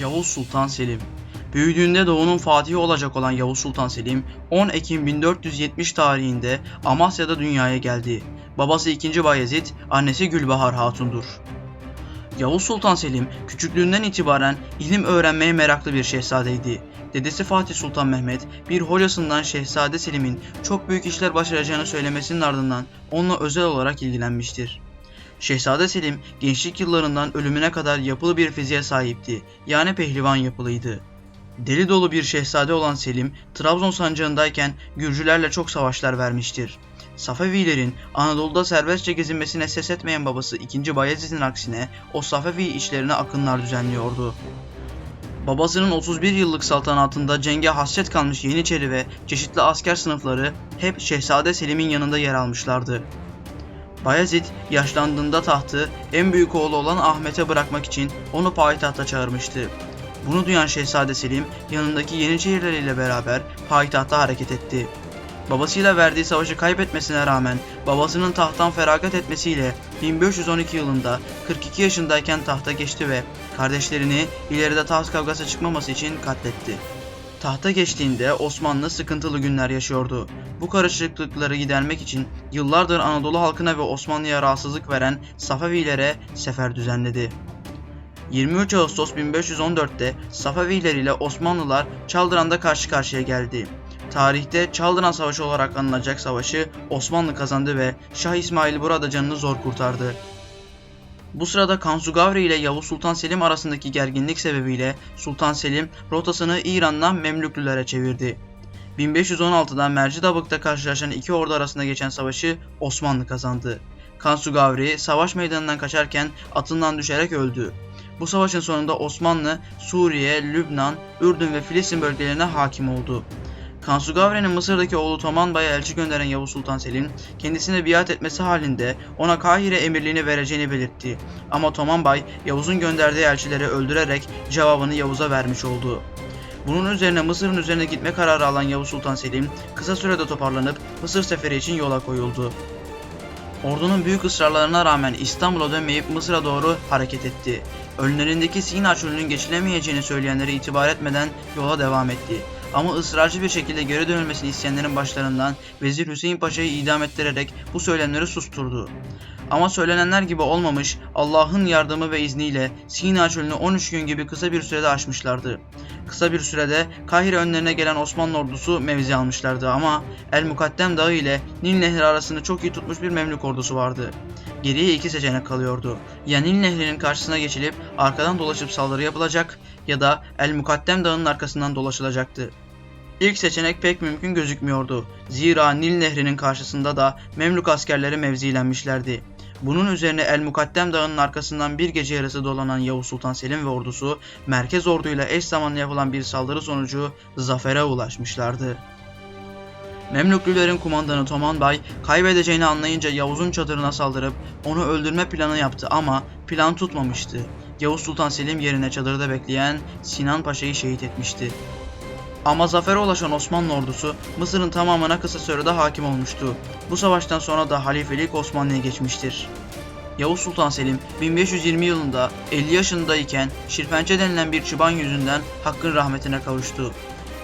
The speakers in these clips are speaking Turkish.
Yavuz Sultan Selim Büyüdüğünde doğunun fatihi olacak olan Yavuz Sultan Selim 10 Ekim 1470 tarihinde Amasya'da dünyaya geldi. Babası 2. Bayezid, annesi Gülbahar Hatun'dur. Yavuz Sultan Selim küçüklüğünden itibaren ilim öğrenmeye meraklı bir şehzadeydi. Dedesi Fatih Sultan Mehmet bir hocasından Şehzade Selim'in çok büyük işler başaracağını söylemesinin ardından onunla özel olarak ilgilenmiştir. Şehzade Selim gençlik yıllarından ölümüne kadar yapılı bir fiziğe sahipti. Yani pehlivan yapılıydı. Deli dolu bir şehzade olan Selim, Trabzon sancağındayken Gürcülerle çok savaşlar vermiştir. Safevilerin Anadolu'da serbestçe gezinmesine ses etmeyen babası 2. Bayezid'in aksine o Safevi işlerine akınlar düzenliyordu. Babasının 31 yıllık saltanatında cenge hasret kalmış Yeniçeri ve çeşitli asker sınıfları hep Şehzade Selim'in yanında yer almışlardı. Bayezid yaşlandığında tahtı en büyük oğlu olan Ahmet'e bırakmak için onu payitahta çağırmıştı. Bunu duyan Şehzade Selim yanındaki Yeniçerileriyle beraber payitahta hareket etti. Babasıyla verdiği savaşı kaybetmesine rağmen babasının tahttan feragat etmesiyle 1512 yılında 42 yaşındayken tahta geçti ve kardeşlerini ileride taht kavgası çıkmaması için katletti. Tahta geçtiğinde Osmanlı sıkıntılı günler yaşıyordu. Bu karışıklıkları gidermek için yıllardır Anadolu halkına ve Osmanlı'ya rahatsızlık veren Safevilere sefer düzenledi. 23 Ağustos 1514'te Safeviler ile Osmanlılar Çaldıran'da karşı karşıya geldi. Tarihte Çaldıran Savaşı olarak anılacak savaşı Osmanlı kazandı ve Şah İsmail burada canını zor kurtardı. Bu sırada Kansu Gavri ile Yavuz Sultan Selim arasındaki gerginlik sebebiyle Sultan Selim rotasını İran'dan Memlüklülere çevirdi. 1516'da Mercidabık'ta karşılaşan iki ordu arasında geçen savaşı Osmanlı kazandı. Kansu Gavri savaş meydanından kaçarken atından düşerek öldü. Bu savaşın sonunda Osmanlı Suriye, Lübnan, Ürdün ve Filistin bölgelerine hakim oldu. Kansu Gavri'nin Mısır'daki oğlu Toman Bay'a elçi gönderen Yavuz Sultan Selim, kendisine biat etmesi halinde ona Kahire emirliğini vereceğini belirtti. Ama Toman Bay, Yavuz'un gönderdiği elçileri öldürerek cevabını Yavuz'a vermiş oldu. Bunun üzerine Mısır'ın üzerine gitme kararı alan Yavuz Sultan Selim, kısa sürede toparlanıp Mısır seferi için yola koyuldu. Ordunun büyük ısrarlarına rağmen İstanbul'a dönmeyip Mısır'a doğru hareket etti. Önlerindeki Sina çölünün geçilemeyeceğini söyleyenlere itibar etmeden yola devam etti. Ama ısrarcı bir şekilde geri dönülmesini isteyenlerin başlarından Vezir Hüseyin Paşa'yı idam ettirerek bu söylemleri susturdu. Ama söylenenler gibi olmamış, Allah'ın yardımı ve izniyle Sina çölünü 13 gün gibi kısa bir sürede aşmışlardı. Kısa bir sürede Kahire önlerine gelen Osmanlı ordusu mevzi almışlardı ama El Mukaddem Dağı ile Nil Nehri arasını çok iyi tutmuş bir Memlük ordusu vardı. Geriye iki seçenek kalıyordu. Ya Nil Nehri'nin karşısına geçilip arkadan dolaşıp saldırı yapılacak ya da El Mukaddem Dağı'nın arkasından dolaşılacaktı. İlk seçenek pek mümkün gözükmüyordu. Zira Nil Nehri'nin karşısında da Memlük askerleri mevzilenmişlerdi. Bunun üzerine El Mukaddem Dağı'nın arkasından bir gece yarısı dolanan Yavuz Sultan Selim ve ordusu merkez orduyla eş zamanlı yapılan bir saldırı sonucu zafere ulaşmışlardı. Memlüklülerin kumandanı Toman Bay kaybedeceğini anlayınca Yavuz'un çadırına saldırıp onu öldürme planı yaptı ama plan tutmamıştı. Yavuz Sultan Selim yerine çadırda bekleyen Sinan Paşa'yı şehit etmişti. Ama zafere ulaşan Osmanlı ordusu Mısır'ın tamamına kısa sürede hakim olmuştu. Bu savaştan sonra da halifelik Osmanlı'ya geçmiştir. Yavuz Sultan Selim 1520 yılında 50 yaşındayken Şirpençe denilen bir çıban yüzünden hakkın rahmetine kavuştu.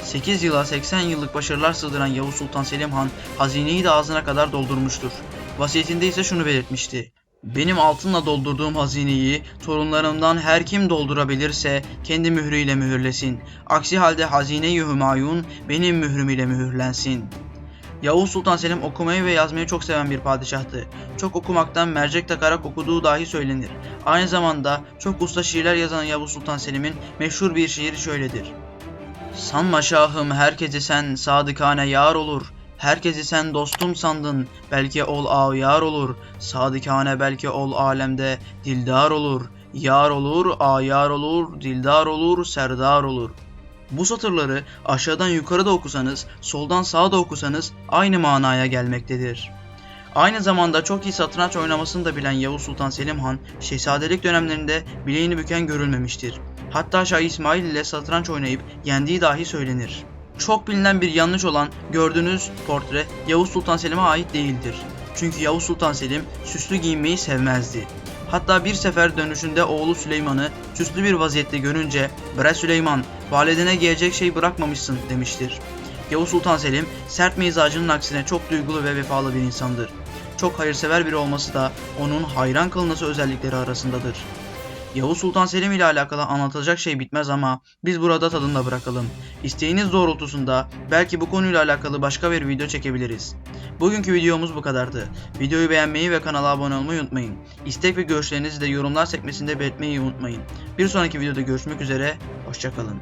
8 yıla 80 yıllık başarılar sığdıran Yavuz Sultan Selim Han hazineyi de ağzına kadar doldurmuştur. Vasiyetinde ise şunu belirtmişti. Benim altınla doldurduğum hazineyi torunlarımdan her kim doldurabilirse kendi mührüyle mühürlesin. Aksi halde hazine-i hümayun benim mührüm ile mühürlensin. Yavuz Sultan Selim okumayı ve yazmayı çok seven bir padişahtı. Çok okumaktan mercek takarak okuduğu dahi söylenir. Aynı zamanda çok usta şiirler yazan Yavuz Sultan Selim'in meşhur bir şiiri şöyledir. Sanma şahım herkesi sen sadıkane yar olur. Herkesi sen dostum sandın, belki ol ayar olur. Sadıkane belki ol alemde dildar olur. Yar olur, ayar olur, dildar olur, serdar olur. Bu satırları aşağıdan yukarı da okusanız, soldan sağa da okusanız aynı manaya gelmektedir. Aynı zamanda çok iyi satranç oynamasını da bilen Yavuz Sultan Selim Han, şehzadelik dönemlerinde bileğini büken görülmemiştir. Hatta Şah İsmail ile satranç oynayıp yendiği dahi söylenir. Çok bilinen bir yanlış olan gördüğünüz portre Yavuz Sultan Selim'e ait değildir. Çünkü Yavuz Sultan Selim süslü giyinmeyi sevmezdi. Hatta bir sefer dönüşünde oğlu Süleyman'ı süslü bir vaziyette görünce ''Bre Süleyman, validene giyecek şey bırakmamışsın'' demiştir. Yavuz Sultan Selim sert mizacının aksine çok duygulu ve vefalı bir insandır. Çok hayırsever biri olması da onun hayran kılınası özellikleri arasındadır. Yavuz Sultan Selim ile alakalı anlatılacak şey bitmez ama biz burada tadında bırakalım. İsteğiniz doğrultusunda belki bu konuyla alakalı başka bir video çekebiliriz. Bugünkü videomuz bu kadardı. Videoyu beğenmeyi ve kanala abone olmayı unutmayın. İstek ve görüşlerinizi de yorumlar sekmesinde belirtmeyi unutmayın. Bir sonraki videoda görüşmek üzere, hoşçakalın.